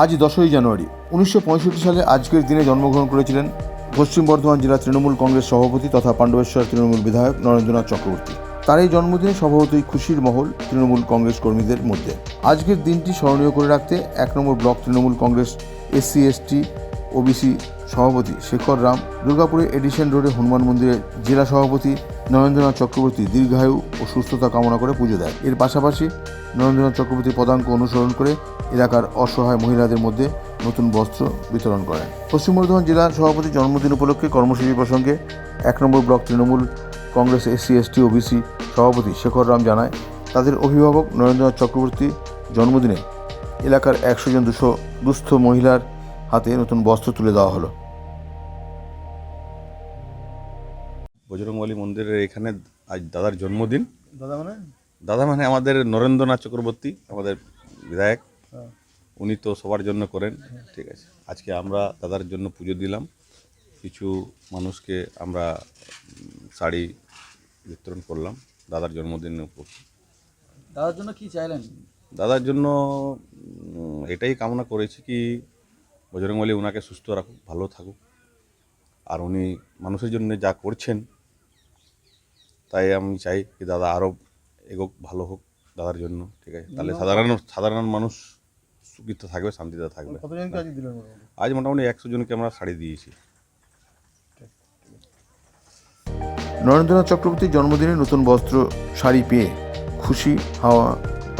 আজ দশই জানুয়ারি, উনিশশো পঁয়ষট্টি সালে আজকের দিনে জন্মগ্রহণ করেছিলেন পশ্চিম বর্ধমান জেলা তৃণমূল কংগ্রেস সভাপতি তথা পাণ্ডবেশ্বর তৃণমূল বিধায়ক নরেন্দ্রনাথ চক্রবর্তী। তার এই জন্মদিনে স্বভাবতই খুশির মহল তৃণমূল কংগ্রেস কর্মীদের মধ্যে। আজকের দিনটি স্মরণীয় করে রাখতে এক নম্বর block Trinamool Congress SC, ST, OBC সভাপতি শেখর রাম, দুর্গাপুরে এডিশন রোডে হনুমান মন্দিরে জেলা সভাপতি নরেন্দ্রনাথ চক্রবর্তী দীর্ঘায়ু ও সুস্থতা কামনা করে পুজো দেয়। এর পাশাপাশি নরেন্দ্রনাথ চক্রবর্তীর পদাঙ্ক অনুসরণ করে এলাকার অসহায় মহিলাদের মধ্যে নতুন বস্ত্র বিতরণ করেন। পশ্চিম বর্ধমান জেলা সভাপতির জন্মদিন উপলক্ষে কর্মসূচি প্রসঙ্গে এক নম্বর block Trinamool Congress SC, ST OBC সভাপতি শেখর রাম জানায়, তাদের অভিভাবক নরেন্দ্রনাথ চক্রবর্তী জন্মদিনে এলাকার একশো জন দুশো দুস্থ মহিলার হাতে নতুন বস্ত্র তুলে দেওয়া হলো। বজরংবলী মন্দিরের এখানে আজ দাদার জন্মদিন। দাদা মানে? দাদা মানে আমাদের নরেন্দ্রনাথ চক্রবর্তী আমাদের বিধায়ক। হ্যাঁ। উনি তো সবার জন্য করেন ঠিক আছে। আজকে আমরা দাদার জন্য পুজো দিলাম। কিছু মানুষকে আমরা শাড়ি বিতরণ করলাম দাদার জন্মদিনের উপর। দাদার জন্য কি চাইলেন? দাদার জন্য এটাই কামনা করেছি কি বজরংবলী ওনাকে সুস্থ রাখুক ভালো থাকুক। আর উনি মানুষের জন্য যা করছেন তাই আমি চাই যে দাদা আরও এগোক ভালো হোক দাদার জন্য ঠিক আছে? তাহলে সাধারণ সাধারণ মানুষ সুখিত থাকবে শান্তিতে থাকবে? আজ মোটামুটি একশো জনকে আমরা শাড়ি দিয়েছি। নরেন্দ্রনাথ চক্রবর্তীর জন্মদিনে নতুন বস্ত্র শাড়ি পেয়ে খুশি হওয়া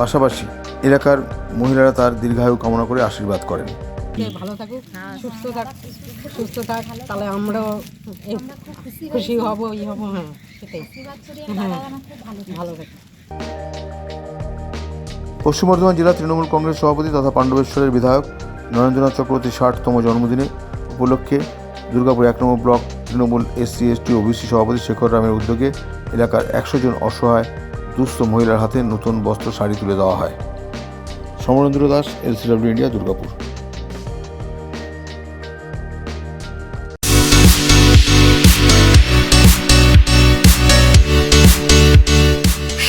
পাশাপাশি এলাকার মহিলারা তার দীর্ঘায়ু কামনা করে আশীর্বাদ করেন। ভালো থাকুক সুস্থ থাক সুস্থ থাক তাহলে আমরাও খুশি হব ই হব হ্যাঁ সেটাই। হ্যাঁ ভালো থাকুক পশ্চিম বর্ধমান জেলা তৃণমূল কংগ্রেস সভাপতি তথা পাণ্ডবেশ্বরের বিধায়ক নরেন্দ্রনাথ চক্রবর্তীর ষাটতম জন্মদিনে উপলক্ষে দুর্গাপুর এক নম্বর block Trinamool SC ST OBC সভাপতি শেখর রামের উদ্যোগে এলাকার একশো জন অসহায় দুস্থ মহিলার হাতে নতুন বস্ত্র শাড়ি তুলে দেওয়া হয়। Samarendra Das LCW India Durgapur.